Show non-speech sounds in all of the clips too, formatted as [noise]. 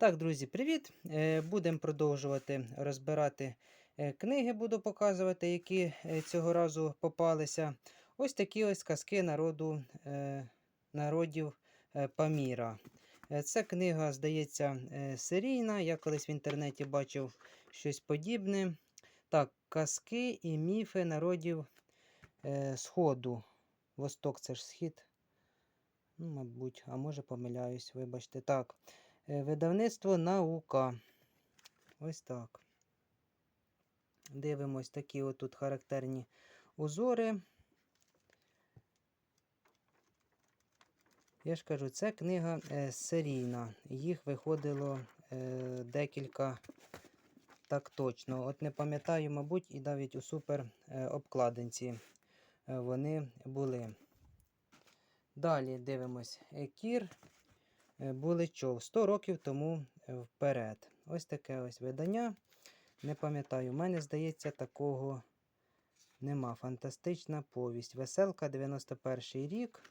Так, друзі, привіт! Е, Будемо продовжувати розбирати е, книги, буду показувати, які е, цього разу попалися. Ось такі ось казки народу, народів Паміра. Це книга, здається, серійна. Я колись в інтернеті бачив щось подібне. Так, казки і міфи народів Сходу. Восток це ж схід. Ну, мабуть, а може помиляюсь, вибачте. Так. Е, Видавництво наука. Ось так. Дивимось такі отут характерні узори. Я ж кажу, це книга е, серійна. Їх виходило е, декілька так точно. От не пам'ятаю, мабуть, і навіть у супер обкладинці вони були. Далі дивимось. Е, Кір е, Буличов 100 років тому е, вперед. Ось таке ось видання. Не пам'ятаю, у мене, здається, такого нема. Фантастична повість. Веселка 91 рік.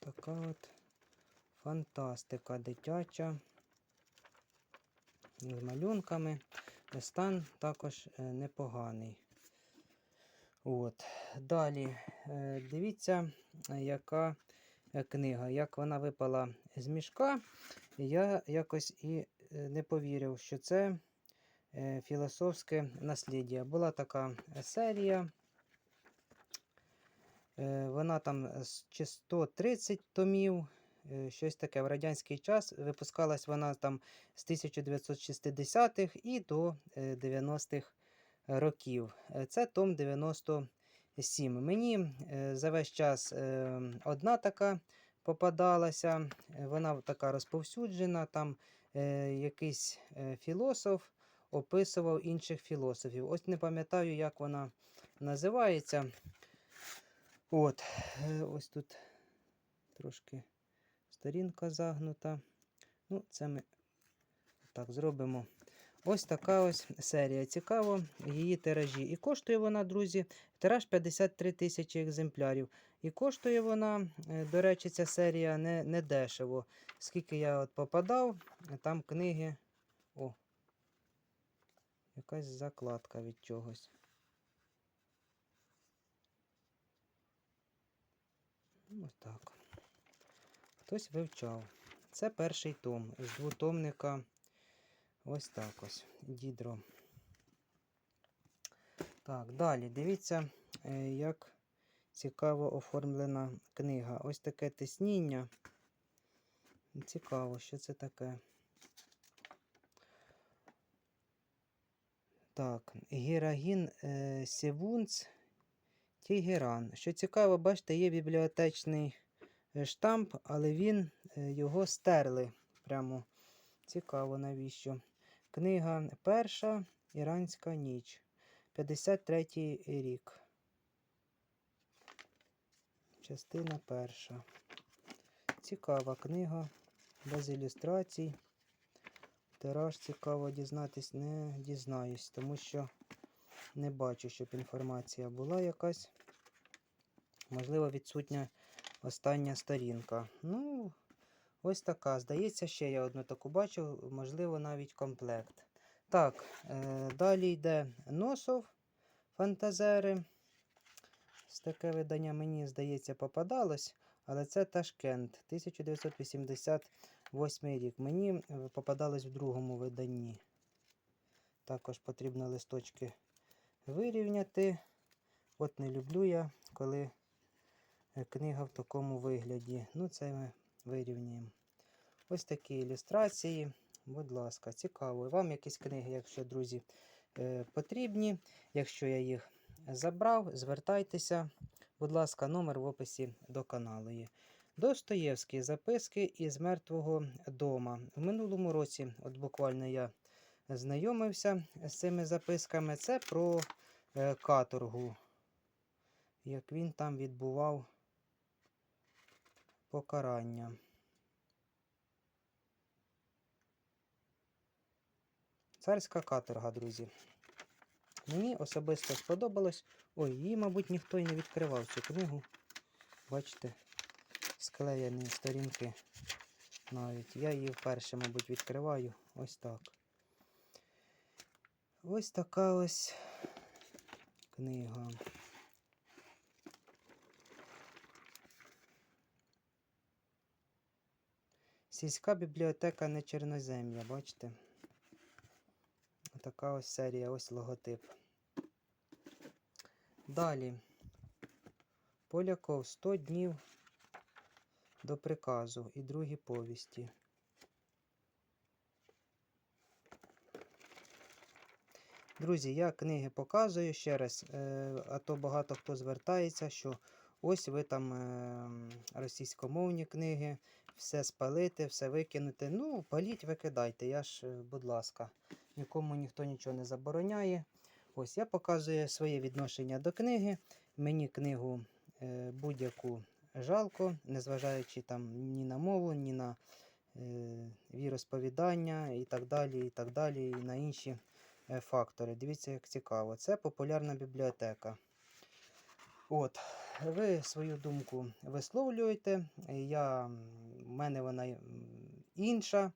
Така от фантастика дитяча. З малюнками. Стан також е, непоганий. От. Далі е, дивіться, яка е, книга. Як вона випала з мішка, я якось і е, не повірив, що це філософське насліддя. Була така серія. Вона там чи 130 томів, щось таке в радянський час. Випускалась вона там з 1960-х і до е, 90-х років. Е, Це том 97. Мені е, за весь час е, одна така попадалася, вона така розповсюджена. Там якийсь філософ описував інших філософів. Ось не пам'ятаю, як вона називається. От, ось тут трошки сторінка загнута. Ну, це ми так зробимо. Ось така ось серія. Цікаво, її тиражі. І коштує вона, друзі, тираж 53 тисячі екземплярів. І коштує вона, е, до речі, ця серія не, не дешево. Скільки я от попадав, там книги. О, якась закладка від чогось. Ну, Ось так. Хтось вивчав. Це перший том з двотомника. Ось так ось. Дідро. Так, далі. Дивіться, е, як цікаво оформлена книга. Ось таке тисніння. Цікаво, що це таке. Так, Гірагін е, Севунц Тігеран. Що цікаво, бачите, є бібліотечний е, штамп, але він е, його стерли. Прямо цікаво, навіщо. Книга перша Іранська ніч. 53 рік. Частина перша. Цікава книга. Без ілюстрацій. Тираж цікаво дізнатись, не дізнаюсь, тому що не бачу, щоб інформація була якась. Можливо, відсутня остання сторінка. Ну, ось така. Здається, ще я одну таку бачив, можливо, навіть комплект. Так, е, далі йде Носов Фантазери. Ось таке видання, мені здається, попадалось, але це Ташкент, 1988 рік. Мені е, попадалось в другому виданні. Також потрібно листочки вирівняти. От не люблю я, коли е, книга в такому вигляді. Ну, це ми вирівнюємо. Ось такі ілюстрації. Будь ласка, цікаво. Вам якісь книги, якщо, друзі, е, потрібні. Якщо я їх забрав, звертайтеся. Будь ласка, номер в описі до каналу є. Достоєвські записки із мертвого дома. В минулому році, от буквально я знайомився з цими записками. Це про е, каторгу, як він там відбував покарання. Царська каторга, друзі. Мені особисто сподобалось. Ой, її, мабуть, ніхто і не відкривав цю книгу. Бачите, склеєні сторінки навіть. Я її вперше, мабуть, відкриваю. Ось так. Ось така ось книга. Сільська бібліотека не Чорнозем'я, бачите? Така ось серія, ось логотип. Далі. Поляков 100 днів до приказу і другі повісті. Друзі, я книги показую ще раз, е, а то багато хто звертається, що ось ви там е, російськомовні книги, все спалити, все викинути. Ну, паліть, викидайте. Я ж, е, будь ласка, нікому ніхто нічого не забороняє. Ось я показую своє відношення до книги. Мені книгу е, будь-яку жалко, незважаючи там ні на мову, ні на е, віросповідання і так далі, і так далі, і на інші е, фактори. Дивіться, як цікаво. Це популярна бібліотека. От, ви свою думку висловлюєте. Я, в мене вона інша.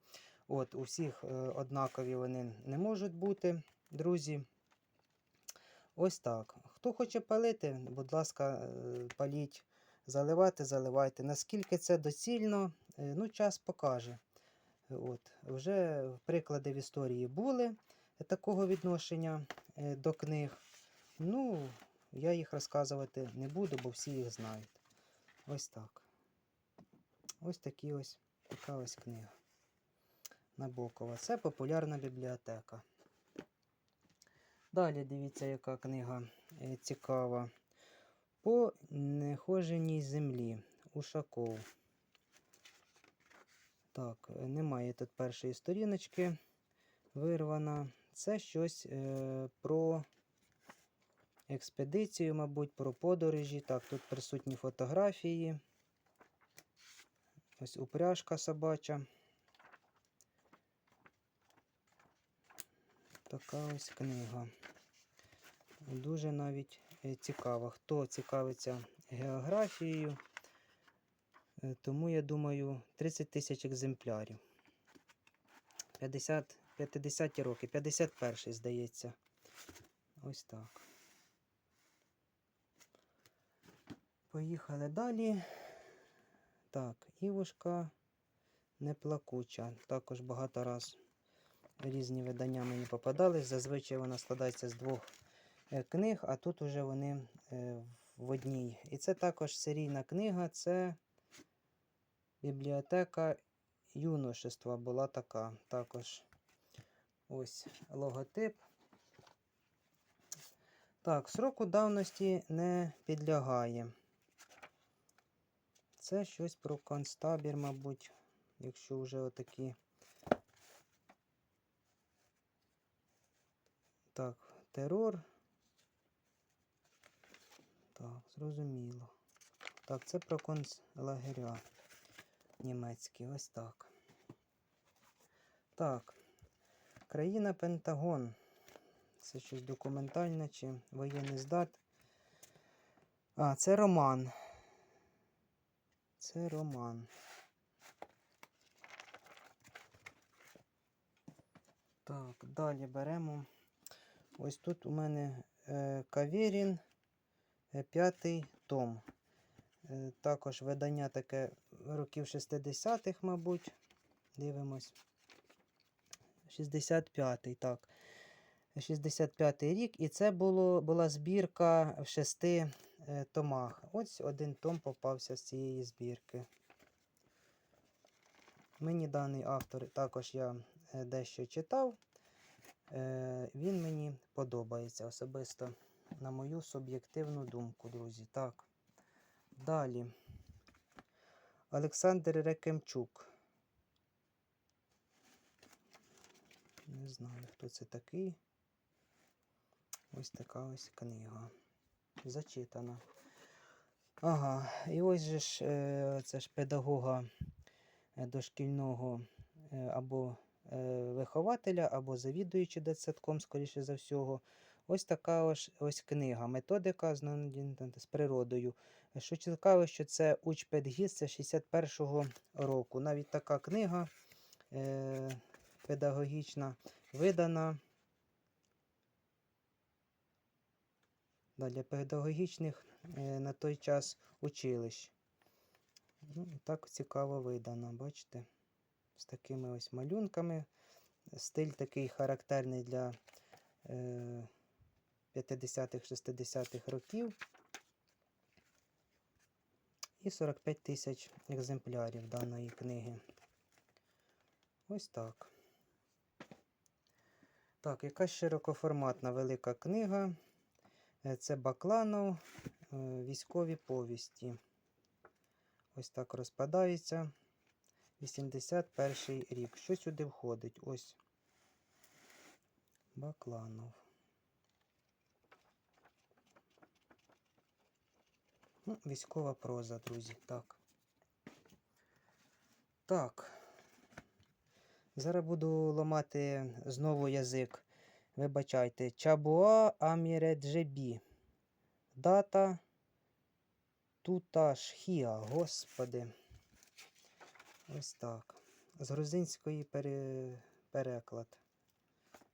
От, у всіх е, однакові вони не можуть бути, друзі. Ось так. Хто хоче палити, будь ласка, е, паліть, заливати, заливайте. Наскільки це доцільно, е, ну, час покаже. От, вже приклади в історії були такого відношення до книг. Ну, я їх розказувати не буду, бо всі їх знають. Ось так. Ось такі ось така ось книга. Набокова. Це популярна бібліотека. Далі дивіться, яка книга е, цікава. По нехоженій землі. Ушаков. Так, е, немає тут першої сторіночки вирвана. Це щось е, про експедицію, мабуть, про подорожі. Так, тут присутні фотографії. Ось упряжка собача. Така ось книга. Дуже навіть е, цікава. Хто цікавиться географією, е, тому я думаю 30 тисяч екземплярів. 50, 50 роки, 51-й, здається. Ось так. Поїхали далі. Так, Івушка неплакуча. Також багато раз різні видання мені попадались. Зазвичай вона складається з двох е, книг, а тут уже вони е, в одній. І це також серійна книга, це бібліотека юношества була така. Також ось логотип. Так, сроку давності не підлягає. Це щось про концтабір, мабуть, якщо вже отакі. Так, терор. Так, зрозуміло. Так, це про концлагеря німецькі. Ось так. Так. Країна Пентагон. Це щось документальне чи воєнний здат. А, це роман. Це роман. Так, далі беремо. Ось тут у мене е, Кавєрін, е, п'ятий том. Е, також видання таке років 60-х, мабуть. Дивимось. 65-й, так. 65-й рік. І це було, була збірка в шести томах. Ось один том попався з цієї збірки. Мені даний автор також я дещо читав. Е, він мені подобається особисто, на мою суб'єктивну думку, друзі. Так. Далі. Олександр Рекемчук. Не знаю, хто це такий. Ось така ось книга. Зачитана. Ага, і ось же ж е, це ж педагога е, дошкільного або вихователя, або завідуючи дитсадком, скоріше за всього. Ось така ось, ось книга. Методика з, природою. Що цікаво, що це Уч Педгіз, це 61-го року. Навіть така книга е, педагогічна видана да, для педагогічних е, на той час училищ. Ну, так цікаво видано, бачите? З такими ось малюнками. Стиль такий характерний для е, 50-х-60-х років. І 45 тисяч екземплярів даної книги. Ось так. Так, якась широкоформатна велика книга. Е, Це Бакланов, е, військові повісті. Ось так розпадається. 81 рік. Що сюди входить? Ось. Бакланов. Ну, військова проза, друзі. Так. Так. Зараз буду ламати знову язик. Вибачайте. Чабуа Аміреджебі. Дата Туташхіа. Господи. Ось так. З грузинської пере... переклад.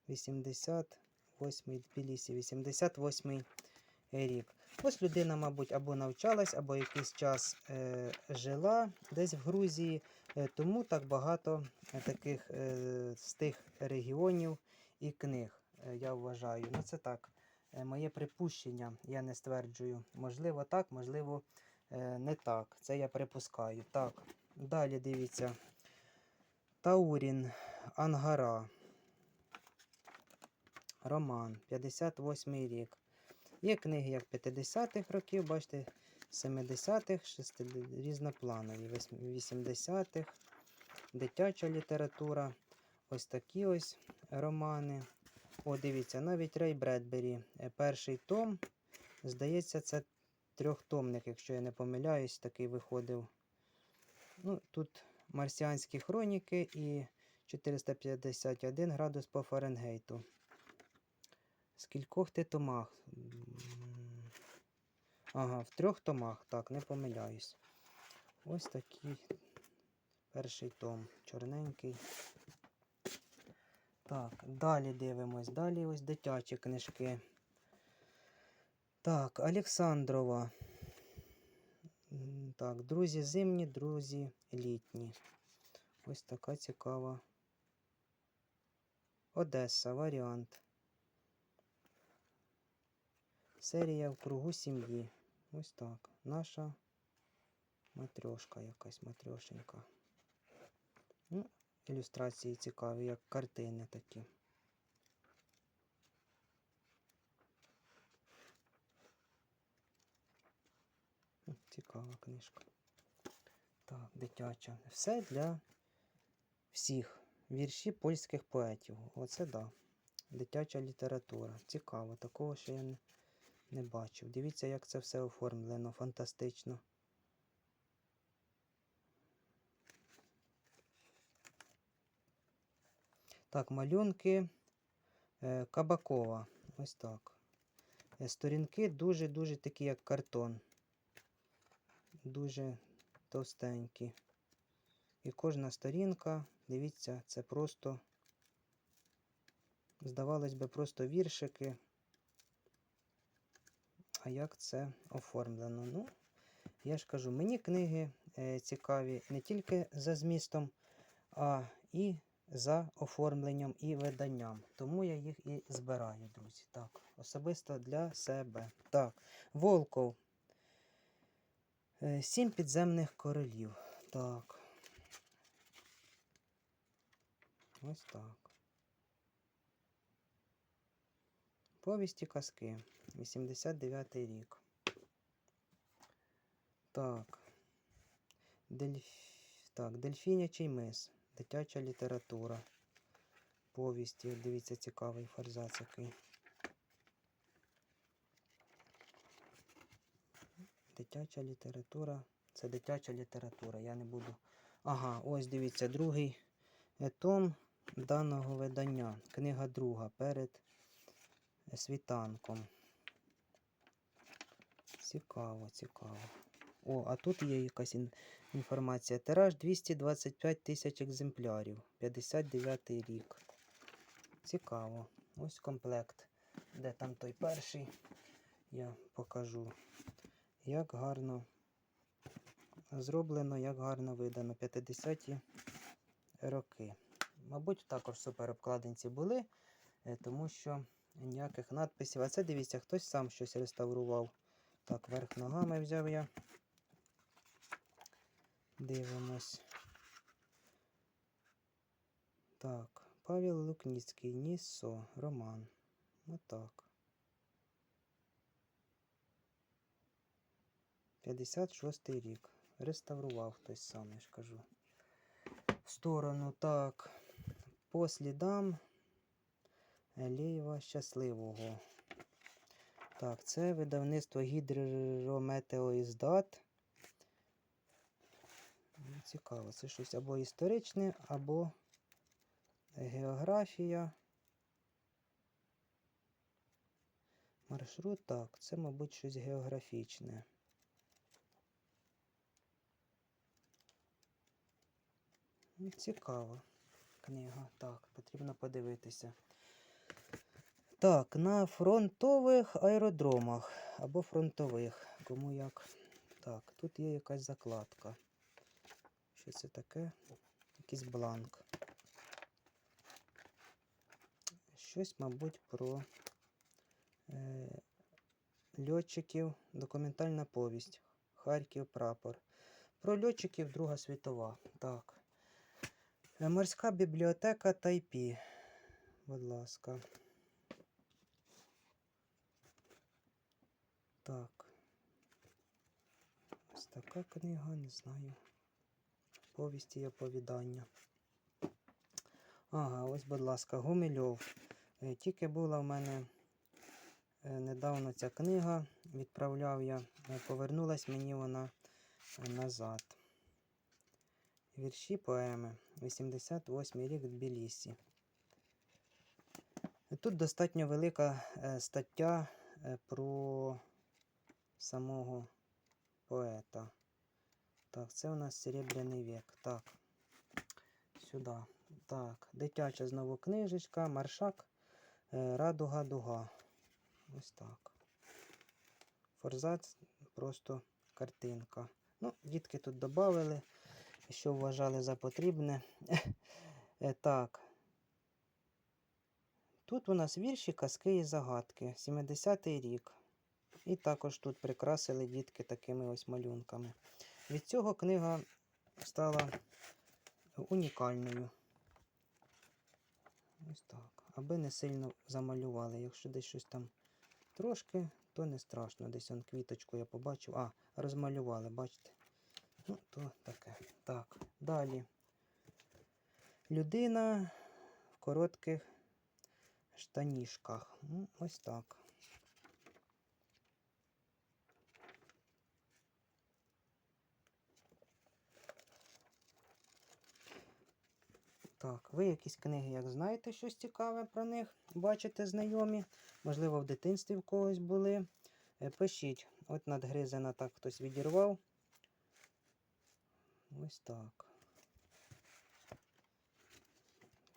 88 Тбілісі, 88 рік. Ось людина, мабуть, або навчалась, або якийсь час е, жила десь в Грузії, е, тому так багато е, таких е, з тих регіонів і книг, е, я вважаю. Ну, це так, е, моє припущення, я не стверджую. Можливо, так, можливо, е, не так. Це я припускаю. Так, далі дивіться. Таурін, Ангара. Роман, 58 рік. Є книги як 50-х років, бачите, 70-х, 60 різнопланові, 80-х, дитяча література. Ось такі ось романи. О, дивіться, навіть Рей Бредбері. е, Перший том. Здається, це трьохтомник, якщо я не помиляюсь, такий виходив. Ну, Тут марсіанські хроніки і 451 градус по Фаренгейту. Скількох ти томах? Ага, в трьох томах, так, не помиляюсь. Ось такий перший том. Чорненький. Так, далі дивимось. Далі ось дитячі книжки. Так, Олександрова. Так, друзі зимні, друзі літні. Ось така цікава. Одеса, варіант. Серія в кругу сім'ї. Ось так. Наша матрьошка якась матрьошенька. Ну, ілюстрації цікаві, як картини такі. Цікава книжка. Так, дитяча. Все для всіх. Вірші польських поетів. Оце да. Дитяча література. Цікаво. Такого ще я не, не бачив. Дивіться, як це все оформлено. Фантастично. Так, малюнки е, Кабакова. Ось так. Е, Сторінки дуже-дуже такі, як картон. Дуже товстенькі. І кожна сторінка, дивіться, це просто, здавалось би, просто віршики. А як це оформлено? Ну, я ж кажу, мені книги е, цікаві не тільки за змістом, а і за оформленням і виданням. Тому я їх і збираю, друзі. Так, особисто для себе. Так, Волков. Е, Сім підземних королів. Так. Ось так. Повісті казки. 89 рік. Так. Дельф... Так, Дельфінячий мис. Дитяча література. Повісті. Дивіться, цікавий форзац який. Дитяча література. Це дитяча література. Я не буду. Ага, ось дивіться, другий том даного видання. Книга друга перед світанком. Цікаво, цікаво. О, а тут є якась ін- інформація. Тираж 225 тисяч екземплярів. 59 рік. Цікаво. Ось комплект. Де там той перший? Я покажу. Як гарно зроблено, як гарно видано. 50-ті роки. Мабуть, також в суперобкладинці були, е, тому що ніяких надписів. А це дивіться, хтось сам щось реставрував. Так, верх ногами взяв я. Дивимось. Так, Павел Лукніцький, Нісо, Роман. Отак. 56 рік. Реставрував хтось сам, я ж кажу. В сторону, так. По слідам Елєєва Щасливого. Так, це видавництво Гідрометеоіздат. Ну, Цікаво, це щось або історичне, або географія. Маршрут, так, це, мабуть, щось географічне. Цікава книга. Так, потрібно подивитися. Так, на фронтових аеродромах або фронтових. Кому як. Так, тут є якась закладка. Що це таке? Якийсь бланк. Щось, мабуть, про е, льотчиків. Документальна повість. Харків прапор. Про льотчиків Друга світова. Так. Морська бібліотека Тайпі. Будь ласка. Так. Ось така книга, не знаю. Повісті і оповідання. Ага, ось, будь ласка, Гумильов. Е, Тільки була в мене е, недавно ця книга, відправляв я, е, повернулась мені вона назад. Вірші поеми. 88 рік в Тбілісі. Тут достатньо велика е, стаття е, про самого поета. Так, це у нас Серебряний вік. Так. Сюди. Так, дитяча знову книжечка, маршак, е, радуга дуга. Ось так. Форзац, просто картинка. Ну, дітки тут додали, що вважали за потрібне. [laughs] Е, Так. Тут у нас вірші, казки і загадки. 70-й рік. І також тут прикрасили дітки такими ось малюнками. Від цього книга стала унікальною. Ось так. Аби не сильно замалювали. Якщо десь щось там трошки, то не страшно. Десь он квіточку я побачив. А, розмалювали, бачите? Ну, то таке. Так, далі. Людина в коротких штанішках. Ну, ось так. Так, ви якісь книги, як знаєте, щось цікаве про них, бачите, знайомі. Можливо, в дитинстві в когось були. Е, Пишіть, от надгризена так хтось відірвав. Ось так.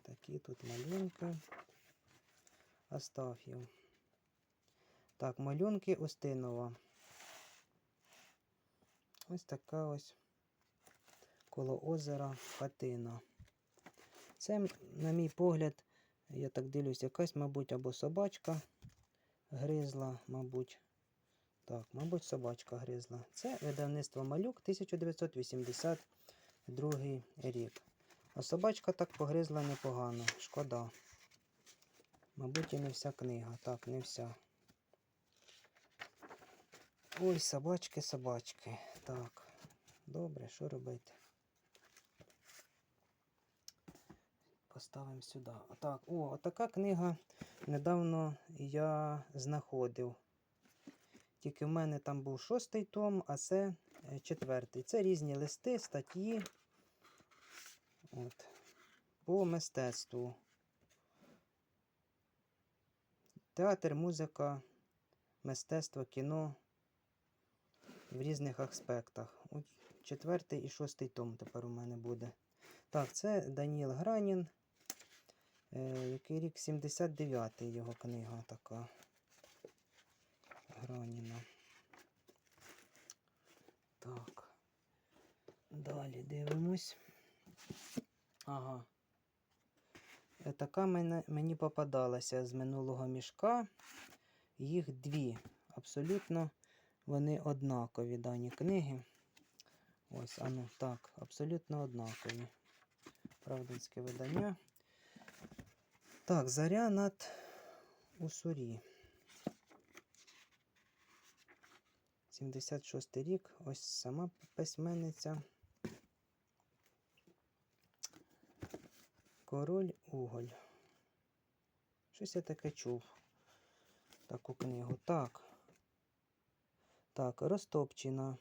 Такі тут малюнки. Астаф'єв. Так, малюнки Устинова. Ось така ось коло озера хатина. Це, на мій погляд, я так дивлюсь, якась, мабуть, або собачка гризла, мабуть. Так, мабуть, собачка гризла. Це видавництво малюк 1982 рік. А собачка так погризла непогано. Шкода. Мабуть, і не вся книга. Так, не вся. Ой, собачки, собачки. Так. Добре, що робити? Поставимо сюди. Так, о, така книга недавно я знаходив. Тільки в мене там був шостий том, а це е, четвертий. Це різні листи, статті. От. По мистецтву. Театр, музика, мистецтво, кіно. в різних аспектах. От четвертий і шостий том тепер у мене буде. Так, це Даніл Гранін. Е, який рік 79-й його книга така. Граніна. Так. Далі дивимось. Ага. Е, Така мені попадалася з минулого мішка. Їх дві. Абсолютно вони однакові дані книги. Ось, ану, так, абсолютно однакові. Правдинське видання. Так, заря над Усурі. 76 рік. Ось сама письменниця. Король Уголь. Щось я таке чув. Таку книгу. Так. Так, Ростопчина.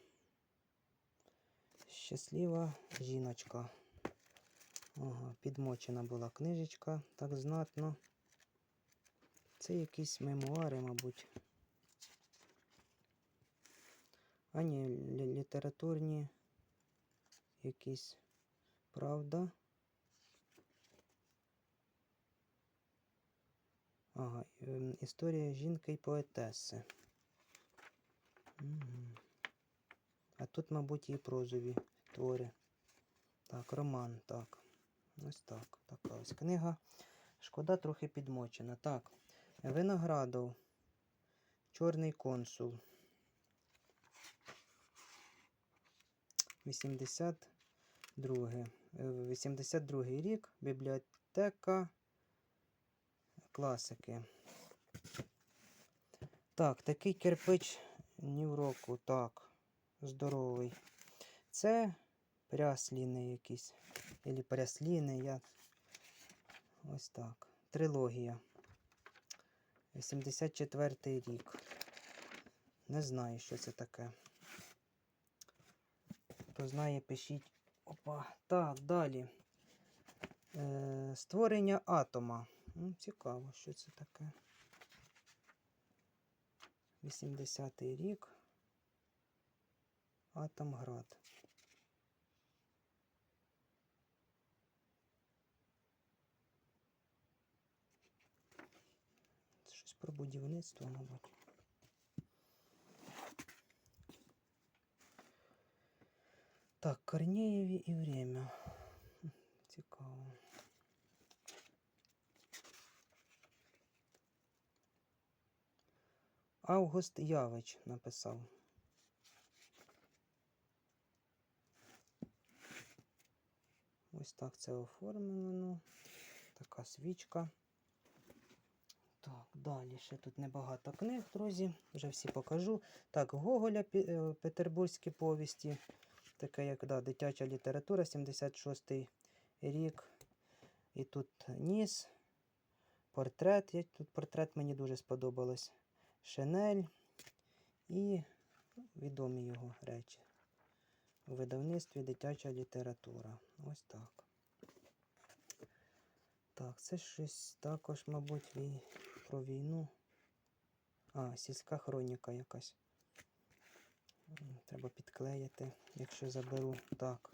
Щаслива жіночка. Ага, підмочена була книжечка, так знатно. Це якісь мемуари, мабуть. А ні, літературні якісь правда. Ага, ем, історія жінки і поетеси. А тут, мабуть, і прозові твори. Так, роман, так. Ось так. Така ось книга. Шкода трохи підмочена. Так. Виноградов. Чорний консул. 82. Е, 82 рік. Бібліотека класики. Так, такий кирпич ні року. Так. Здоровий. Це прясліни якісь. Ілі прясліни. Я... Ось так. Трилогія. 84 рік. Не знаю, що це таке. Хто знає, пишіть. Опа. Так, далі. Е, створення атома. Ну, цікаво, що це таке. 80 рік. Атомград. Щось про будівництво, мабуть. Так, Корнеєві і время. Цікаво. Август Явич написав. Ось так це оформлено. Така свічка. Так, далі ще тут небагато книг, друзі. Вже всі покажу. Так, Гоголя е, Петербурзькі повісті. Таке, як да, дитяча література, 76-й рік. І тут ніс, портрет. Я, тут портрет мені дуже сподобалось. Шенель і відомі його речі. У видавництві дитяча література. Ось так. Так, це щось також, мабуть, про війну. А, сільська хроніка якась. Треба підклеїти, якщо заберу. Так.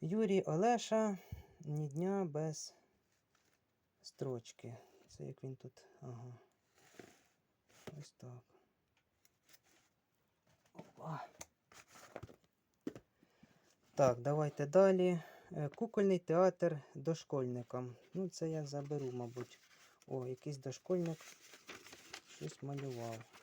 Юрій Олеша. Ні дня без строчки. Це як він тут. Ага. Ось так. Опа. Так, давайте далі. Е, Кукольний театр дошкольникам. Ну, це я заберу, мабуть. О, якийсь дошкольник щось малював.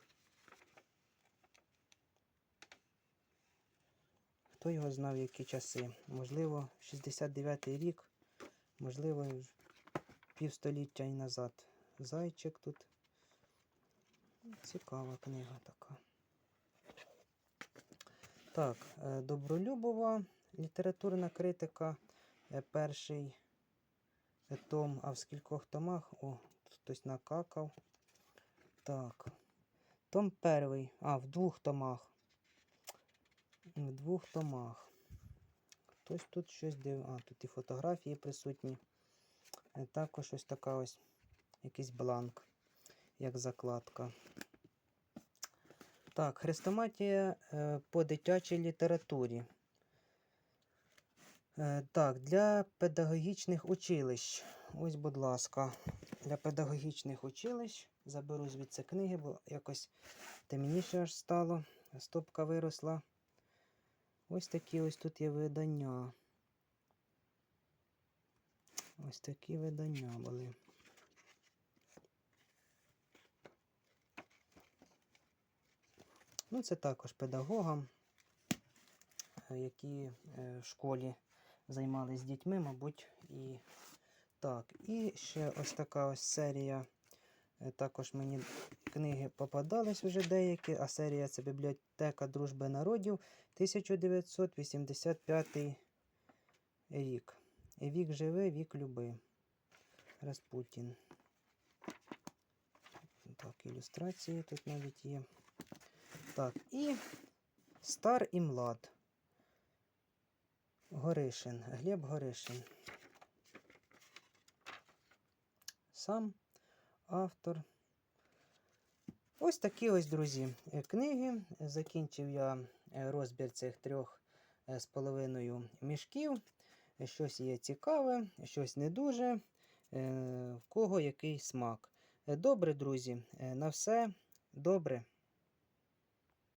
Хто його знав, які часи? Можливо, 69-й рік, можливо, півстоліття і назад. Зайчик тут. Цікава книга така. Так, е, Добролюбова літературна критика. е, Перший е, том, а в скількох томах? О, хтось накакав. Так. Том перший. А, в двох томах. В двох томах. Хтось тут щось див. А, тут і фотографії присутні. Е, Також ось така ось якийсь бланк, як закладка. Так, хрестоматія е, по дитячій літературі. Е, Так, для педагогічних училищ. Ось, будь ласка, для педагогічних училищ заберу звідси книги, бо якось темніше аж стало, стопка виросла. Ось такі ось тут є видання. Ось такі видання були. Ну, це також педагогам, е, які е, в школі займалися дітьми, мабуть, і так. І ще ось така ось серія. Е, Також мені книги попадались вже деякі, а серія це Бібліотека Дружби народів 1985 рік. Вік живи, вік люби. Распутін. Так, ілюстрації тут навіть є. Так, і стар і млад. Горишин, Глеб Горишин. Сам автор. Ось такі ось, друзі, книги. Закінчив я е, розбір цих трьох е, з половиною мішків. Щось є цікаве, щось не дуже. Е, В кого який смак. Добре, друзі, на все добре.